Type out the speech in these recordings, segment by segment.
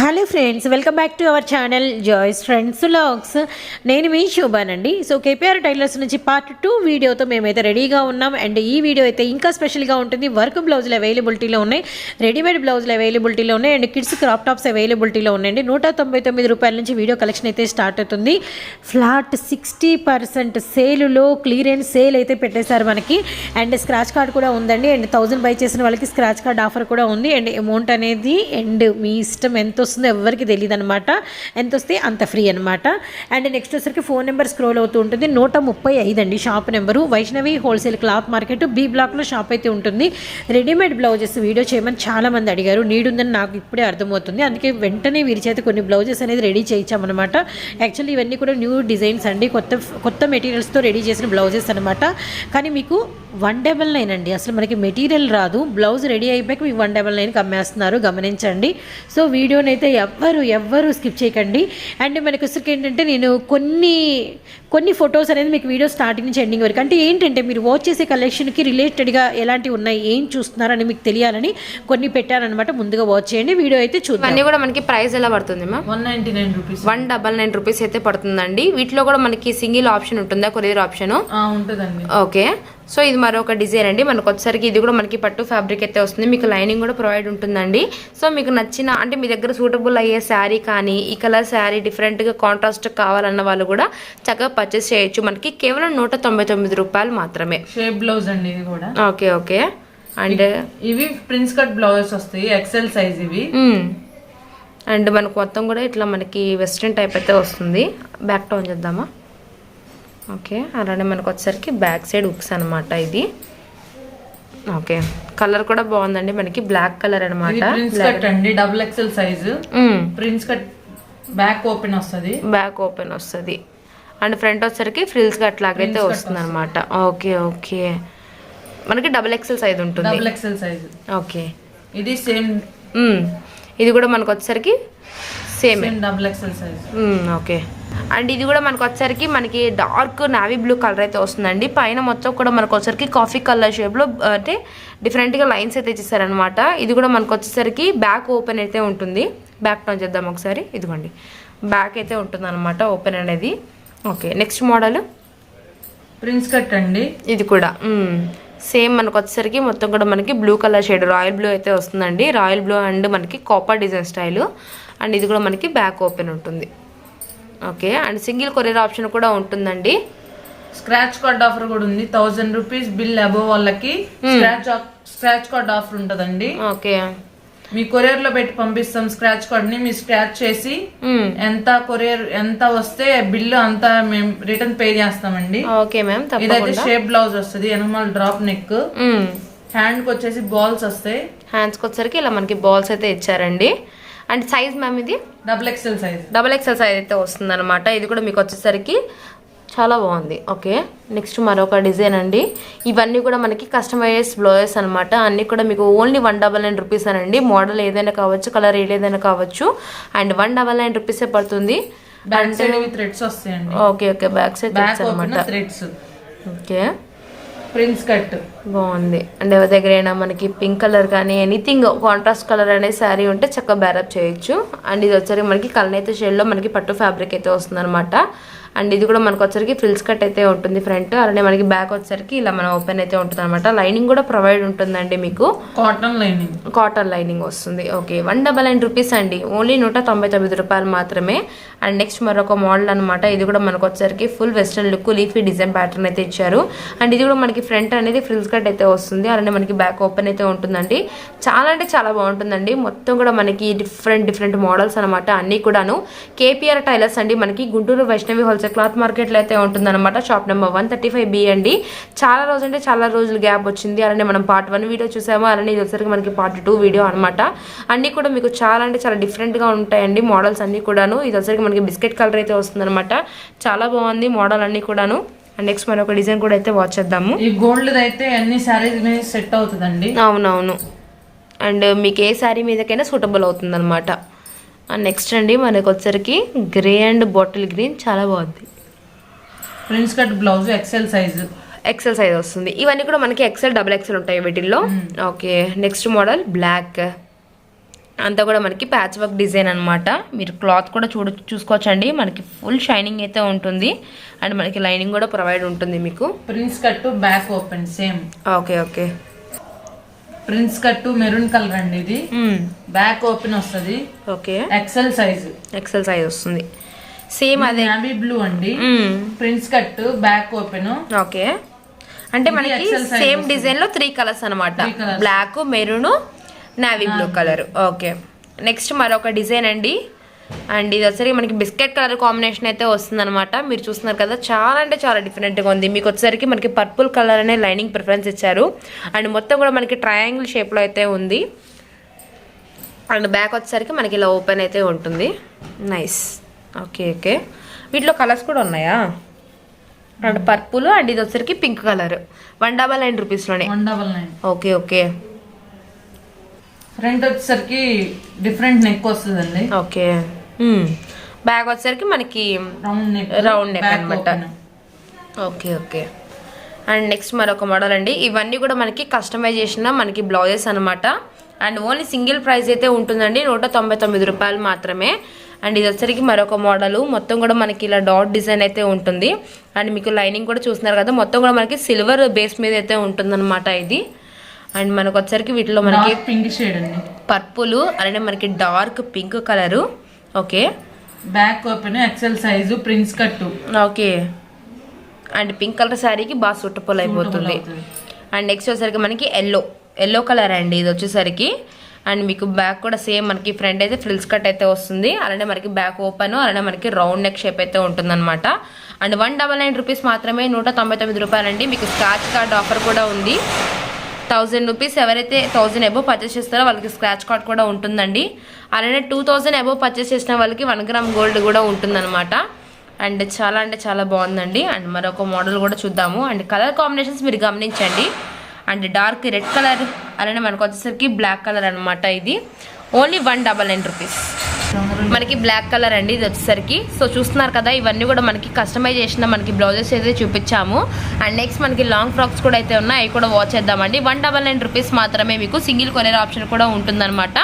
Hello friends welcome back to our channel Joy's friends logs నేను మీ శోభానండి. So KPR tailors నుంచి part two వీడియోతో మేమైతే రెడీగా ఉన్నాం. అండ్ ఈ వీడియో అయితే ఇంకా స్పెషల్గా ఉంటుంది. వర్క్ బ్లౌజులు అవైలబిలిటీలో ఉన్నాయి. రెడీమేడ్ బ్లౌజులు అవైలబిలిటీలో ఉన్నాయి. అండ్ కిడ్స్ క్రాప్ టాప్స్ అవైలబిలిటీలో ఉన్నాయండి. నూట తొంభై తొమ్మిది రూపాయల నుంచి వీడియో కలెక్షన్ అయితే స్టార్ట్ అవుతుంది. ఫ్లాట్ సిక్స్టీ పర్సెంట్ సేలులో క్లియరెన్స్ సేల్ అయితే పెట్టేశారు మనకి. అండ్ స్క్రాచ్ కార్డ్ కూడా ఉందండి. అండ్ థౌజండ్ బై చేసిన వాళ్ళకి స్క్రాచ్ కార్డ్ ఆఫర్ కూడా ఉంది. అండ్ అమౌంట్ అనేది అండ్ మీ ఇష్టం ఎంతో వస్తుందో ఎవరికి తెలియదు అనమాట ఎంత వస్తే అంత ఫ్రీ అనమాట అండ్ నెక్స్ట్ వచ్చేసరికి ఫోన్ నెంబర్ స్క్రోల్ అవుతూ ఉంటుంది. నూట ముప్పై ఐదు అండి shop number Vaishnavi wholesale cloth market B బ్లాక్లో షాప్ అయితే ఉంటుంది. రెడీమేడ్ బ్లౌజెస్ వీడియో చేయమని చాలా మంది అడిగారు. నీడ్ ఉందని నాకు ఇప్పుడే అర్థమవుతుంది. అందుకే వెంటనే వీరి చేత కొన్ని బ్లౌజెస్ అనేది రెడీ చేయించామన్నమాట. యాక్చువల్లీ ఇవన్నీ కూడా న్యూ డిజైన్స్ అండి. కొత్త కొత్త మెటీరియల్స్తో రెడీ చేసిన బ్లౌజెస్ అనమాట కానీ మీకు వన్ డబల్ నైన్ అండి. అసలు మనకి మెటీరియల్ రాదు. బ్లౌజ్ రెడీ అయిపోయాక మీకు వన్ డబల్ నైన్కి అమ్మేస్తున్నారు గమనించండి. సో వీడియోని అయితే ఎవ్వరు ఎవ్వరు స్కిప్ చేయకండి. అండ్ మనకి వచ్చరికి ఏంటంటే నేను కొన్ని కొన్ని ఫొటోస్ అనేది మీకు వీడియో స్టార్టింగ్ నుంచి ఎండింగ్ వరకు. అంటే ఏంటంటే మీరు వాచ్ చేసే కలెక్షన్కి రిలేటెడ్గా ఎలాంటివి ఉన్నాయి ఏం చూస్తున్నారని మీకు తెలియాలని కొన్ని పెట్టారనమాట ముందుగా వాచ్ చేయండి వీడియో అయితే చూద్దాం. ఇవన్నీ కూడా మనకి ప్రైస్ ఎలా పడుతుంది ma'am one ninety nine rupees. One double nine rupees అయితే పడుతుందండి. వీటిలో కూడా మనకి సింగిల్ ఆప్షన్ ఉంటుందా కొరియర్ ఆప్షన్ ఉంటుందండి. ఓకే సో ఇది మరొక డిజైన్ అండి. మనకు వచ్చేసరికి ఇది కూడా మనకి పట్టు ఫ్యాబ్రిక్ అయితే వస్తుంది. మీకు లైనింగ్ కూడా ప్రొవైడ్ ఉంటుందండి. సో మీకు నచ్చిన అంటే మీ దగ్గర సూటబుల్ అయ్యే శారీ కానీ ఈ కలర్ శారీ డిఫరెంట్గా కాంట్రాస్ట్ కావాలన్న వాళ్ళు కూడా చక్కగా పర్చేస్ చేయొచ్చు. మనకి కేవలం నూట తొంభై తొమ్మిది రూపాయలు మాత్రమే. షేప్ బ్లౌజ్ అండి ఇది కూడా. Okay okay. అండ్ ఇవి ప్రిన్స్ కట్ బ్లౌజెస్ వస్తాయి ఎక్సెల్ సైజ్ ఇవి. అండ్ మనకు మొత్తం కూడా ఇట్లా మనకి వెస్ట్రన్ టైప్ అయితే వస్తుంది. బ్యాక్ టౌన్ చేద్దామా? ఓకే అలానే మనకు వచ్చేసరికి బ్యాక్ సైడ్ ఉక్స్ అనమాట ఇది. ఓకే కలర్ కూడా బాగుందండి మనకి బ్లాక్ కలర్ అనమాట అండి double XL size. Prince cut back open వస్తుంది. బ్యాక్ ఓపెన్ వస్తుంది. అండ్ ఫ్రంట్ వచ్చేసరికి ఫ్రిల్స్ అట్లాగైతే వస్తుంది అనమాట ఓకే ఓకే. మనకి డబుల్ ఎక్సెల్ సైజ్ ఉంటుంది. Double XL size. ఓకే. ఇది సేమ్. ఇది కూడా మనకు వచ్చేసరికి same double XL size okay. And ఇది కూడా మనకు వచ్చేసరికి మనకి డార్క్ నావీ బ్లూ కలర్ అయితే వస్తుందండి. పైన మొత్తం కూడా మనకు వచ్చేసరికి కాఫీ కలర్ షేప్లో అంటే డిఫరెంట్గా లైన్స్ అయితే ఇచ్చేసారనమాట ఇది కూడా మనకు వచ్చేసరికి బ్యాక్ ఓపెన్ అయితే ఉంటుంది. బ్యాక్ టర్న్ చేద్దాం ఒకసారి. ఇదిగోండి. బ్యాక్ అయితే ఉంటుంది అనమాట ఓపెన్ అనేది. Okay next model prince cut అండి. ఇది కూడా. సేమ్ మనకు వచ్చేసరికి మొత్తం కూడా మనకి blue colour shade royal blue అయితే వస్తుందండి. రాయల్ బ్లూ అండ్ మనకి కాపర్ డిజైన్ స్టైల్. అండ్ ఇది కూడా మనకి బ్యాక్ ఓపెన్ ఉంటుంది. Okay and single courier option కూడా ఉంటుందండి. స్క్రాచ్ కార్డ్ ఆఫర్ కూడా ఉంది. థౌసండ్ రూపీస్ బిల్ అబోవ్ వాళ్ళకి. స్క్రాచ్ స్క్రాచ్ కార్డ్ ఆఫర్ ఉంటదండి. ఓకే. మీ కొరియర్లో పెట్టి పంపిస్తాం స్క్రాచ్ కార్డ్ని మీరు స్క్రాచ్ చేసి మ్మ్. ఎంత కొరియర్ ఎంత వస్తే బిల్లు అంత మేము రిటర్న్ పే చేస్తామండి. ఓకే మ్యామ్ ఇదైతే షేప్ బ్లౌజ్ వస్తుంది ఎనమల్ డ్రాప్ నెక్. హ్యాండ్కి వచ్చేసి బాల్స్ వస్తాయి హ్యాండ్స్కి వచ్చేసరికి ఇలా మనకి బాల్స్ అయితే ఇచ్చారండి. అండ్ సైజ్ మ్యామ్ ఇది? Double XL size double XL size అయితే వస్తుంది అనమాట ఇది కూడా మీకు వచ్చేసరికి చాలా బాగుంది. ఓకే నెక్స్ట్ మరొక డిజైన్ అండి. ఇవన్నీ కూడా మనకి కస్టమైజ్ బ్లౌజెస్ అనమాట అన్నీ కూడా మీకు only one double nine rupees అనండి. మోడల్ ఏదైనా కావచ్చు కలర్ ఏదైనా కావచ్చు. అండ్ వన్ డబల్ నైన్ రూపీసే పడుతుంది? థ్రెడ్స్ వస్తాయండి. ఓకే ఓకే బ్యాక్ సైడ్ అనమాట థ్రెడ్స్ ఓకే. ప్రిన్స్ కట్ బాగుంది. అండ్ ఎవరి దగ్గర అయినా మనకి పింక్ కలర్ కానీ ఎనీథింగ్ కాంట్రాస్ట్ కలర్ అనే శారీ ఉంటే చక్కగా బ్యారప్ చేయొచ్చు. అండ్ ఇది వచ్చరికి మనకి కలనైతే షేడ్లో మనకి పట్టు ఫ్యాబ్రిక్ అయితే వస్తుంది అనమాట అండ్ ఇది కూడా మనకు వచ్చరికి ఫ్రిల్స్ కట్ అయితే ఉంటుంది ఫ్రంట్ అలానే మనకి బ్యాక్ వచ్చరికి ఇలా మన ఓపెన్ అయితే ఉంటుంది అనమాట లైనింగ్ కూడా ప్రొవైడ్ ఉంటుందండి మీకు. కాటన్ లైనింగ్ కాటన్ లైనింగ్ వస్తుంది. Okay one double nine rupees అండి. ఓన్లీ నూట తొంభై తొమ్మిది రూపాయలు మాత్రమే. అండ్ నెక్స్ట్ మరొక మోడల్ అనమాట ఇది కూడా మనకు వచ్చరికి full western look leafy design pattern అయితే ఇచ్చారు. అండ్ ఇది కూడా మనకి ఫ్రంట్ అనేది ఫ్రిల్స్ కట్ అయితే వస్తుంది. అలానే మనకి బ్యాక్ ఓపెన్ అయితే ఉంటుందండి. చాలా అంటే చాలా బాగుంటుందండి. మొత్తం కూడా మనకి డిఫరెంట్ డిఫరెంట్ మోడల్స్ అనమాట అన్నీ కూడాను కేపీఆర్ టైలర్స్ అండి. మనకి గుంటూరు వైష్ణవి హోల్సేల్ క్లాత్ మార్కెట్లో అయితే ఉంటుందన్నమాట. Shop number one thirty five B అండి. చాలా రోజు అంటే చాలా రోజులు గ్యాప్ వచ్చింది. అలానే మనం పార్ట్ వన్ వీడియో చూసాము. అలానే ఇది వచ్చరికి మనకి పార్ట్ టూ వీడియో అనమాట అన్నీ కూడా మీకు చాలా అంటే చాలా డిఫరెంట్గా ఉంటాయండి. మోడల్స్ అన్నీ కూడాను. ఇది వచ్చరికి మనకి బిస్కెట్ కలర్ అయితే వస్తుందన్నమాట. చాలా బాగుంది మోడల్ అన్నీ కూడాను. అండ్ నెక్స్ట్ మరొక డిజైన్ కూడా అయితే వాచ్ చేద్దాము. ఈ గోల్డ్ అయితే అన్ని సారీస్ మీద సెట్ అవుతుందండి. అవునవును. అండ్ మీకు ఏ శారీ మీదకైనా సూటబుల్ అవుతుంది అనమాట అండ్ నెక్స్ట్ అండి మనకు వచ్చరికి గ్రే అండ్ బాటిల్ గ్రీన్ చాలా బాగుంది. Prince cut blouse XL size. XL size వస్తుంది. ఇవన్నీ కూడా మనకి ఎక్సెల్ డబుల్ ఎక్సెల్ ఉంటాయి వీటిల్లో. Okay next model black. అంతా కూడా మనకి ప్యాచ్ వర్క్ డిజైన్ అనమాట మీరు క్లాత్ కూడా చూడ చూసుకోవచ్చండి. మనకి ఫుల్ షైనింగ్ అయితే ఉంటుంది. అండ్ మనకి లైనింగ్ కూడా ప్రొవైడ్ ఉంటుంది మీకు. Prince cut back open same okay okay prince cut maroon colour అండి ఇది. బ్యాక్ ఓపెన్ వస్తది. Okay XL size XL size వస్తుంది. సేమ్ అదే. నావీ బ్లూ అండి. Prince cut back open okay అంటే మనకి సేమ్. డిజైన్లో త్రీ కలర్స్ అనమాట. Black maroon navy blue colour okay next మరొక డిజైన్ అండి. అండ్ ఇది వచ్చరికి మనకి బిస్కెట్ కలర్ కాంబినేషన్ అయితే వస్తుంది అనమాట మీరు చూస్తున్నారు కదా చాలా అంటే చాలా డిఫరెంట్గా ఉంది. మీకు వచ్చేసరికి మనకి పర్పుల్ కలర్ అనే లైనింగ్ ప్రిఫరెన్స్ ఇచ్చారు. అండ్ మొత్తం కూడా మనకి ట్రయాంగిల్ షేప్లో అయితే ఉంది. అండ్ బ్యాక్ వచ్చేసరికి మనకి ఇలా ఓపెన్ అయితే ఉంటుంది. నైస్ ఓకే ఓకే వీటిలో కలర్స్ కూడా ఉన్నాయా? అండ్ పర్పుల్ అండ్ ఇది వచ్చరికి pink colour one double nine రూపీస్లోనే one double nine okay okay front వచ్చేసరికి డిఫరెంట్ నెక్ వస్తుందండి. ఓకే. బ్యాగ్ వచ్చేసరికి మనకి రౌండ్ నెక్ Round neck అన్నమాట. Okay okay. అండ్ నెక్స్ట్ మరొక మోడల్ అండి. ఇవన్నీ కూడా మనకి కస్టమైజ్ చేసిన మనకి బ్లౌజెస్ అనమాట అండ్ ఓన్లీ సింగిల్ ప్రైస్ అయితే ఉంటుందండి. నూట తొంభై తొమ్మిది రూపాయలు మాత్రమే. అండ్ ఇది వచ్చరికి మరొక మోడల్ మొత్తం కూడా మనకి ఇలా డాట్ డిజైన్ అయితే ఉంటుంది. అండ్ మీకు లైనింగ్ కూడా చూస్తున్నారు కదా మొత్తం కూడా మనకి సిల్వర్ బేస్ మీద అయితే ఉంటుందన్నమాట ఇది. అండ్ మనకు వచ్చరికి వీటిలో మనకి పింక్ షేడ్ అండి. పర్పుల్ అలానే మనకి dark pink colour. Okay. Back open XL size prince cut okay. And pink colour శారీకి బాగా సూటబుల్ అయిపోతుంది. అండ్ నెక్స్ట్ వచ్చేసరికి మనకి ఎల్లో ఎల్లో కలర్ అండి ఇది వచ్చేసరికి. అండ్ మీకు బ్యాక్ కూడా సేమ్ మనకి ఫ్రంట్ అయితే ఫ్రిల్స్ కట్ అయితే వస్తుంది. అలానే మనకి బ్యాక్ ఓపెన్ అలానే మనకి రౌండ్ నెక్ షేప్ అయితే ఉంటుందన్నమాట. And one double nine rupees మాత్రమే నూట తొంభై తొమ్మిది రూపాయలండి. మీకు స్క్రాచ్ కార్డ్ ఆఫర్ కూడా ఉంది. థౌజండ్ రూపీస్ ఎవరైతే థౌజండ్ అబోవ్ పర్చేస్ చేస్తారో వాళ్ళకి స్క్రాచ్ కార్డ్ కూడా ఉంటుందండి. అలానే టూ థౌజండ్ అబోవ్ పర్చేస్ చేసిన వాళ్ళకి వన్ గ్రామ్ గోల్డ్ కూడా ఉంటుందన్నమాట. అండ్ చాలా అంటే చాలా బాగుందండి. అండ్ మరొక మోడల్ కూడా చూద్దాము. అండ్ కలర్ కాంబినేషన్స్ మీరు గమనించండి. అండ్ డార్క్ రెడ్ కలర్ అలానే మనకు వచ్చేసరికి బ్లాక్ కలర్ అనమాట ఇది. Only one double nine rupees మనకి బ్లాక్ కలర్ అండి ఇది వచ్చేసరికి. సో చూస్తున్నారు కదా ఇవన్నీ కూడా మనకి కస్టమైజ్ చేసిన మనకి బ్లౌజెస్ అయితే చూపించాము. అండ్ నెక్స్ట్ మనకి లాంగ్ ఫ్రాక్స్ కూడా అయితే ఉన్నాయి అవి కూడా వాచ్ చేద్దామండి. వన్ డబల్ నైన్ రూపీస్ మాత్రమే మీకు సింగిల్ కొరియర్ ఆప్షన్ కూడా ఉంటుందన్నమాట.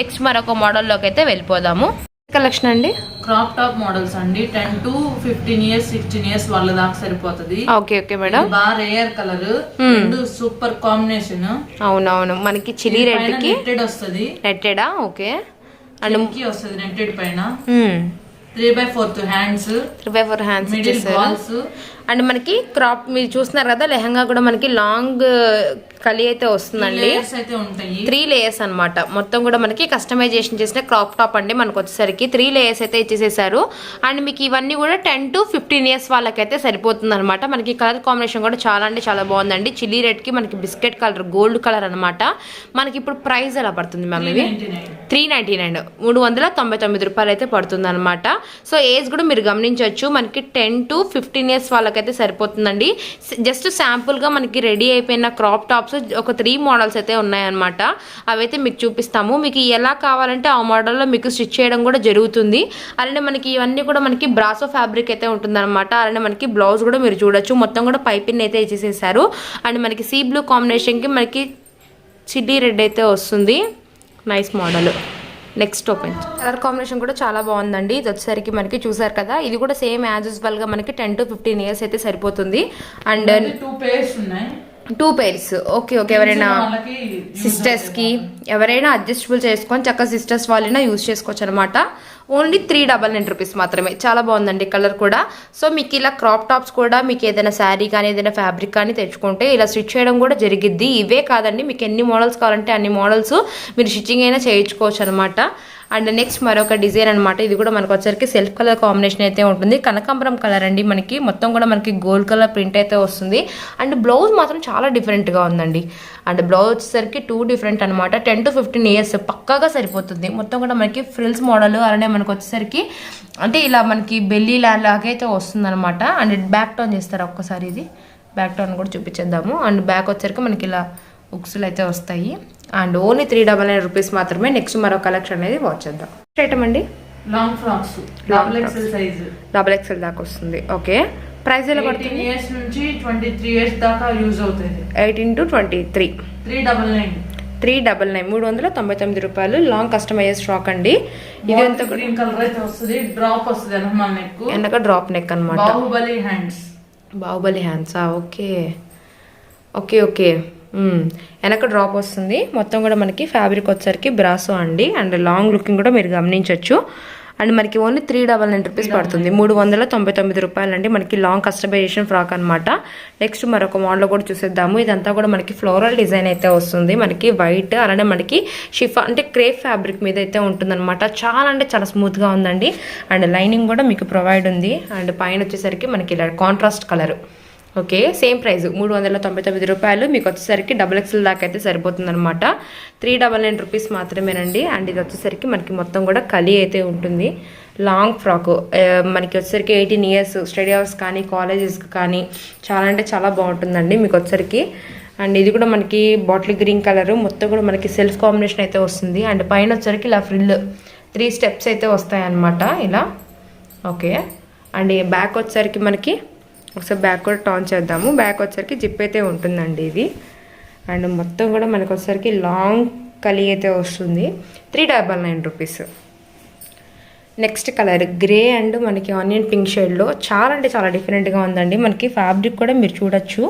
నెక్స్ట్ మరొక మోడల్లోకి అయితే వెళ్ళిపోదాము. కలెక్షన్ అండి? క్రాప్ టాప్ మోడల్స్ అండి. Ten to fifteen years sixteen years వాళ్ళ దాకా సరిపోతుంది. ఓకే ఓకే మేడం బాగా రేయర్ కలర్ రెండు సూపర్ కాంబినేషన్ అవునవును. మనకి చిల్లీ రెడ్కి నెట్టెడ్ వస్తుంది. నెట్టెడా ఓకే అండ్కి వస్తుంది నెట్టెడ్ పైన. Three by fourth hands three by four hands middle balls and మనకి క్రాప్ మీరు చూస్తున్నారు కదా లెహంగా కూడా మనకి లాంగ్ కలి అయితే వస్తుందండి. త్రీ లేయర్స్ అన్నమాట. మొత్తం కూడా మనకి కస్టమైజేషన్ చేసిన క్రాప్ టాప్ అండి మనకు వచ్చేసరికి. త్రీ లేయర్స్ అయితే ఇచ్చేసేసారు. అండ్ మీకు ఇవన్నీ కూడా టెన్ టు ఫిఫ్టీన్ ఇయర్స్ వాళ్ళకైతే సరిపోతుంది అనమాట మనకి కలర్ కాంబినేషన్ కూడా చాలా అంటే చాలా బాగుందండి. చిల్లీ రెడ్కి మనకి బిస్కెట్ కలర్ గోల్డ్ కలర్ అన్నమాట. మనకి ఇప్పుడు ప్రైస్ ఎలా పడుతుంది మ్యామ్ 99. త్రీ నైంటీ నైన్ మూడు వందల తొంభై తొమ్మిది రూపాయలు అయితే పడుతుంది అనమాట సో ఏజ్ కూడా మీరు గమనించవచ్చు. మనకి టెన్ టు ఫిఫ్టీన్ ఇయర్స్ అయితే సరిపోతుందండి. జస్ట్ శాంపుల్గా మనకి రెడీ అయిపోయిన క్రాప్ టాప్స్ ఒక త్రీ మోడల్స్ అయితే ఉన్నాయన్నమాట. అవైతే మీకు చూపిస్తాము. మీకు ఎలా కావాలంటే ఆ మోడల్లో మీకు స్టిచ్ చేయడం కూడా జరుగుతుంది. అలానే మనకి ఇవన్నీ కూడా మనకి బ్రాసో ఫ్యాబ్రిక్ అయితే ఉంటుందన్నమాట. అలానే మనకి బ్లౌజ్ కూడా మీరు చూడొచ్చు. మొత్తం కూడా పైపిన్ అయితే ఇచ్చేసేసారు. అండ్ మనకి సీ బ్లూ కాంబినేషన్కి మనకి చిల్లీ రెడ్ అయితే వస్తుంది. Nice model next open colour combination కూడా చాలా బాగుందండి. ఇది వచ్చేసరికి మనకి చూసారు కదా ఇది కూడా సేమ్ యాజ్ యూజువల్గా మనకి టెన్ టు ఫిఫ్టీన్ ఇయర్స్ అయితే సరిపోతుంది. అండ్ టూ పేర్స్ ఉన్నాయి. టూ పేర్స్ ఓకే ఓకే ఎవరైనా వాళ్ళకి సిస్టర్స్కి ఎవరైనా అడ్జస్టబుల్ చేసుకొని చక్కగా సిస్టర్స్ వాళ్ళైనా యూజ్ చేసుకోవచ్చు అనమాట only three double nine rupees మాత్రమే. చాలా బాగుందండి కలర్ కూడా. సో మీకు ఇలా క్రాప్ టాప్స్ కూడా మీకు ఏదైనా శారీ కానీ ఏదైనా ఫ్యాబ్రిక్ కానీ తెచ్చుకుంటే ఇలా స్టిచ్ చేయడం కూడా జరిగిద్ది. ఇవే కాదండి మీకు ఎన్ని మోడల్స్ కావాలంటే అన్ని మోడల్స్ మీరు స్టిచ్చింగ్ అయినా చేయించుకోవచ్చు అనమాట అండ్ నెక్స్ట్ మరొక డిజైన్ అనమాట ఇది కూడా మనకు వచ్చరికి సెల్ఫ్ కలర్ కాంబినేషన్ అయితే ఉంటుంది. కనకాంబరం కలర్ అండి మనకి. మొత్తం కూడా మనకి గోల్డ్ కలర్ ప్రింట్ అయితే వస్తుంది. అండ్ బ్లౌజ్ మాత్రం చాలా డిఫరెంట్గా ఉందండి. అండ్ బ్లౌజ్ వచ్చేసరికి టూ డిఫరెంట్ అనమాట టెన్ టు ఫిఫ్టీన్ ఇయర్స్ పక్కాగా సరిపోతుంది. మొత్తం కూడా మనకి ఫ్రిల్స్ మోడల్ అలానే మనకు వచ్చేసరికి అంటే ఇలా మనకి బెల్లీ లాగైతే వస్తుంది అనమాట అండ్ బ్యాక్ టర్న్ చేస్తారు ఒక్కసారి ఇది? బ్యాక్ టర్న్ కూడా చూపించేద్దాము. అండ్ బ్యాక్ వచ్చరికి మనకి ఇలా ఉక్సులు అయితే వస్తాయి. And only three double nine rupees మాత్రమే నెక్స్ట్ మరో కలెక్షన్ అనేది వాచ్ చేద్దాం. ఐటమ్ అండి long frocks double XL size double XL దాకా వస్తుంది. ఓకే ప్రైస్ ఎలా పడుతుంది? ఇయర్స్ నుంచి ట్వంటీ త్రీ ఇయర్స్ దాకా యూజ్ అవుతుంది. Eighteen to twenty three three double nine three double nine మూడు వందల తొంభై తొమ్మిది రూపాయలు. లాంగ్ కస్టమైజ్ ఫ్రాక్ అండి. ఇది కూడా గ్రీన్ కలర్ అయితే వస్తుంది. డ్రాప్ వస్తుంది అనమాట నెక్ వెనక డ్రాప్ నెక్ అన్నమాట. బాహుబలి హ్యాండ్స్ బాహుబలి హ్యాండ్సా ఓకే ఓకే ఓకే. వెనక డ్రాప్ వస్తుంది. మొత్తం కూడా మనకి ఫ్యాబ్రిక్ వచ్చేసరికి బ్రాసో అండి. అండ్ లాంగ్ లుకింగ్ కూడా మీరు గమనించవచ్చు అండ్ మనకి only three double nine rupees పడుతుంది. మూడు వందల తొంభై తొమ్మిది రూపాయలు అండి. మనకి లాంగ్ కస్టమైజేషన్ ఫ్రాక్ అనమాట నెక్స్ట్ మరొక మోడల్ కూడా చూసేద్దాము. ఇదంతా కూడా మనకి ఫ్లోరల్ డిజైన్ అయితే వస్తుంది. మనకి వైట్ అలానే మనకి షిఫా అంటే క్రేప్ ఫ్యాబ్రిక్ మీద అయితే ఉంటుందన్నమాట. చాలా అంటే చాలా స్మూత్గా ఉందండి. అండ్ లైనింగ్ కూడా మీకు ప్రొవైడ్ ఉంది. అండ్ పైన వచ్చేసరికి మనకి ఇలా contrast colour okay same price. మూడు వందల తొంభై తొమ్మిది రూపాయలు. మీకు వచ్చేసరికి డబుల్ ఎక్స్ఎల్ దాకా అయితే సరిపోతుంది అనమాట త్రీ డబల్ నైన్ రూపీస్ మాత్రమేనండి. అండ్ ఇది వచ్చేసరికి మనకి మొత్తం కూడా కలి అయితే ఉంటుంది. లాంగ్ ఫ్రాక్ మనకి వచ్చేసరికి ఎయిటీన్ ఇయర్స్ స్టడీ అవర్స్ కానీ కాలేజెస్కి కానీ చాలా అంటే చాలా బాగుంటుందండి మీకు వచ్చేసరికి. అండ్ ఇది కూడా మనకి బాటిల్ గ్రీన్ కలర్ మొత్తం కూడా మనకి సెల్ఫ్ కాంబినేషన్ అయితే వస్తుంది. అండ్ పైన వచ్చేసరికి ఇలా ఫ్రిల్ త్రీ స్టెప్స్ అయితే వస్తాయన్నమాట. ఇలా. ఓకే. అండ్ బ్యాక్ వచ్చేసరికి మనకి ఒకసారి బ్యాక్ కూడా టాన్ చేద్దాము. బ్యాక్ వచ్చేసరికి జిప్ అయితే ఉంటుందండి ఇది. అండ్ మొత్తం కూడా మనకు వచ్చరికి లాంగ్ కలి అయితే వస్తుంది. Three double nine rupees. Next colour grey and మనకి ఆనియన్ పింక్ షేడ్లో చాలా అంటే చాలా డిఫరెంట్గా ఉందండి. మనకి ఫ్యాబ్రిక్ కూడా మీరు చూడొచ్చు.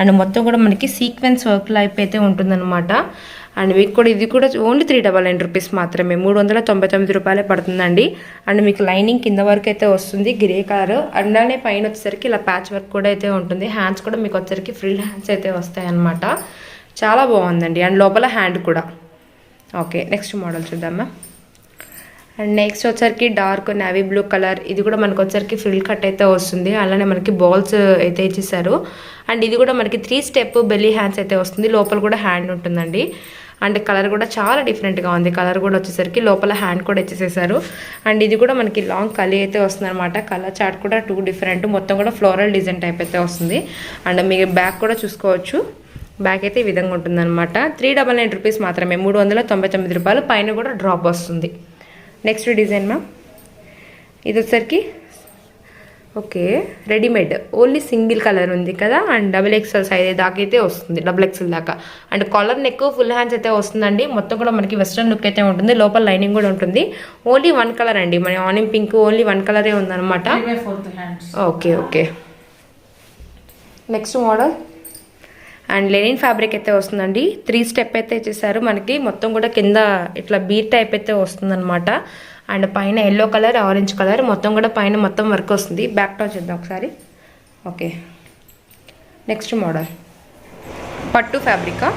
అండ్ మొత్తం కూడా మనకి సీక్వెన్స్ వర్క్ లైఫ్ అయితే ఉంటుందన్నమాట. అండ్ మీకు కూడా ఇది కూడా only three double nine rupees మాత్రమే. మూడు వందల తొంభై తొమ్మిది రూపాయలే పడుతుందండి. అండ్ మీకు లైనింగ్ కింద వరకు అయితే వస్తుంది గ్రే కలర్ అలానే పైన వచ్చేసరికి ఇలా ప్యాచ్ వర్క్ కూడా అయితే ఉంటుంది. హ్యాండ్స్ కూడా మీకు వచ్చేసరికి ఫ్రిల్ హ్యాండ్స్ అయితే వస్తాయి అన్నమాట చాలా బాగుందండి. అండ్ లోపల హ్యాండ్ కూడా. ఓకే నెక్స్ట్ మోడల్ చూద్దామా అండ్ నెక్స్ట్ వచ్చరికి డార్క్ నేవీ బ్లూ కలర్. ఇది కూడా మనకు వచ్చరికి ఫ్రిల్ కట్ అయితే వస్తుంది. అలానే మనకి బాల్స్ అయితే ఇచ్చేసారు. అండ్ ఇది కూడా మనకి త్రీ స్టెప్ బెల్లీ హ్యాండ్స్ అయితే వస్తుంది. లోపల కూడా హ్యాండ్ ఉంటుందండి. అండ్ కలర్ కూడా చాలా డిఫరెంట్గా ఉంది. కలర్ కూడా వచ్చేసరికి లోపల హ్యాండ్ కూడా ఇచ్చేసేసారు. అండ్ ఇది కూడా మనకి లాంగ్ కలి అయితే వస్తుంది అనమాట కలర్ చార్ట్ కూడా టూ డిఫరెంట్. మొత్తం కూడా ఫ్లోరల్ డిజైన్ టైప్ అయితే వస్తుంది. అండ్ మీరు బ్యాక్ కూడా చూసుకోవచ్చు. బ్యాక్ అయితే ఈ విధంగా ఉంటుందన్నమాట. త్రీ డబల్ నైన్ రూపీస్ మాత్రమే. మూడు వందల తొంభై తొమ్మిది రూపాయలు. పైన కూడా డ్రాప్ వస్తుంది. నెక్స్ట్ డిజైన్ మ్యామ్ ఇది వచ్చరికి okay readymade only single colour ఉంది కదా అండ్ డబుల్ ఎక్స్ఎల్ సైజ్ దాకా అయితే వస్తుంది డబుల్ ఎక్స్ఎల్ దాకా. And collar neck full hands అయితే వస్తుందండి. మొత్తం కూడా మనకి వెస్ట్రన్ లుక్ అయితే ఉంటుంది లోపల లైనింగ్ కూడా ఉంటుంది. ఓన్లీ వన్ కలర్ అండి మన ఆనియన్ పింక్ ఓన్లీ వన్ కలరే ఉందన్నమాట. Okay okay next model and linen fabric అయితే వస్తుందండి. త్రీ స్టెప్ అయితే ఇచ్చేసారు మనకి మొత్తం కూడా కింద ఇట్లా బీట్ టైప్ అయితే వస్తుందన్నమాట. అండ్ పైన ఎల్లో కలర్ ఆరెంజ్ కలర్ మొత్తం కూడా పైన మొత్తం వర్క్ వస్తుంది. బ్యాక్ టాప్ చేద్దాం ఒకసారి. ఓకే. నెక్స్ట్ మోడల్ పట్టు ఫ్యాబ్రికా?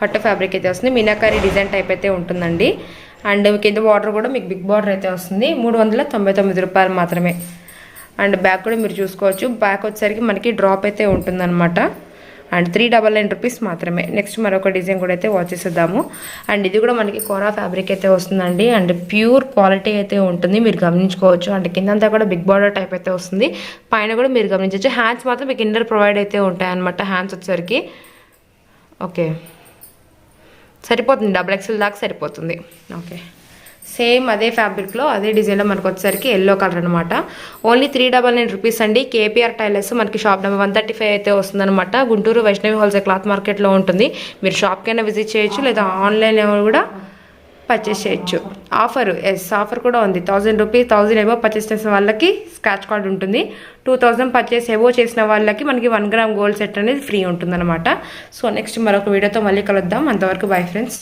పట్టు ఫ్యాబ్రిక్ అయితే వస్తుంది. మీనాకారి డిజైన్ టైప్ అయితే ఉంటుందండి. అండ్ కింద బార్డర్ కూడా మీకు బిగ్ బార్డర్ అయితే వస్తుంది. మూడు వందల తొంభై తొమ్మిది రూపాయలు మాత్రమే. అండ్ బ్యాక్ కూడా మీరు చూసుకోవచ్చు. బ్యాక్ వచ్చేసరికి మనకి డ్రాప్ అయితే ఉంటుందన్నమాట. And three double nine rupees మాత్రమే. నెక్స్ట్ మరొక డిజైన్ కూడా అయితే వాచ్ చేసేద్దాము. అండ్ ఇది కూడా మనకి కోరా ఫ్యాబ్రిక్ అయితే వస్తుందండి. అండ్ ప్యూర్ క్వాలిటీ అయితే ఉంటుంది. మీరు గమనించుకోవచ్చు. అండ్ కిందంతా కూడా బిగ్ బార్డర్ టైప్ అయితే వస్తుంది. పైన కూడా మీరు గమనించవచ్చు. హ్యాండ్స్ మాత్రం మీకు ఇన్నర్ ప్రొవైడ్ అయితే ఉంటాయి అనమాట హ్యాండ్స్ వచ్చేసరికి. ఓకే. సరిపోతుంది. డబుల్ ఎక్స్ఎల్ దాకా సరిపోతుంది. ఓకే. సేమ్ అదే ఫ్యాబ్రిక్లో అదే డిజైన్లో మనకు వచ్చేసరికి ఎల్లో కలర్ అనమాట only three double nine rupees అండి. కేపీఆర్ టైలర్స్ మనకి shop number one thirty five అయితే వస్తుందనమాట గుంటూరు వైష్ణవి హోల్సేల్ క్లాత్ మార్కెట్లో ఉంటుంది. మీరు షాప్కైనా విజిట్ చేయొచ్చు లేదా ఆన్లైన్లో కూడా పర్చేస్ చేయొచ్చు. ఆఫర్ ఎస్ ఆఫర్ కూడా ఉంది. థౌజండ్ రూపీస్ థౌసండ్ ఏవో పర్చేస్ చేసిన వాళ్ళకి స్క్రాచ్ కార్డ్ ఉంటుంది. టూ థౌసండ్ పర్చేస్ ఏవో చేసిన వాళ్ళకి మనకి వన్ గ్రామ్ గోల్డ్ సెట్ అనేది ఫ్రీ ఉంటుందన్నమాట. సో నెక్స్ట్ మరొక వీడియోతో మళ్ళీ కలుద్దాం. అంతవరకు బై ఫ్రెండ్స్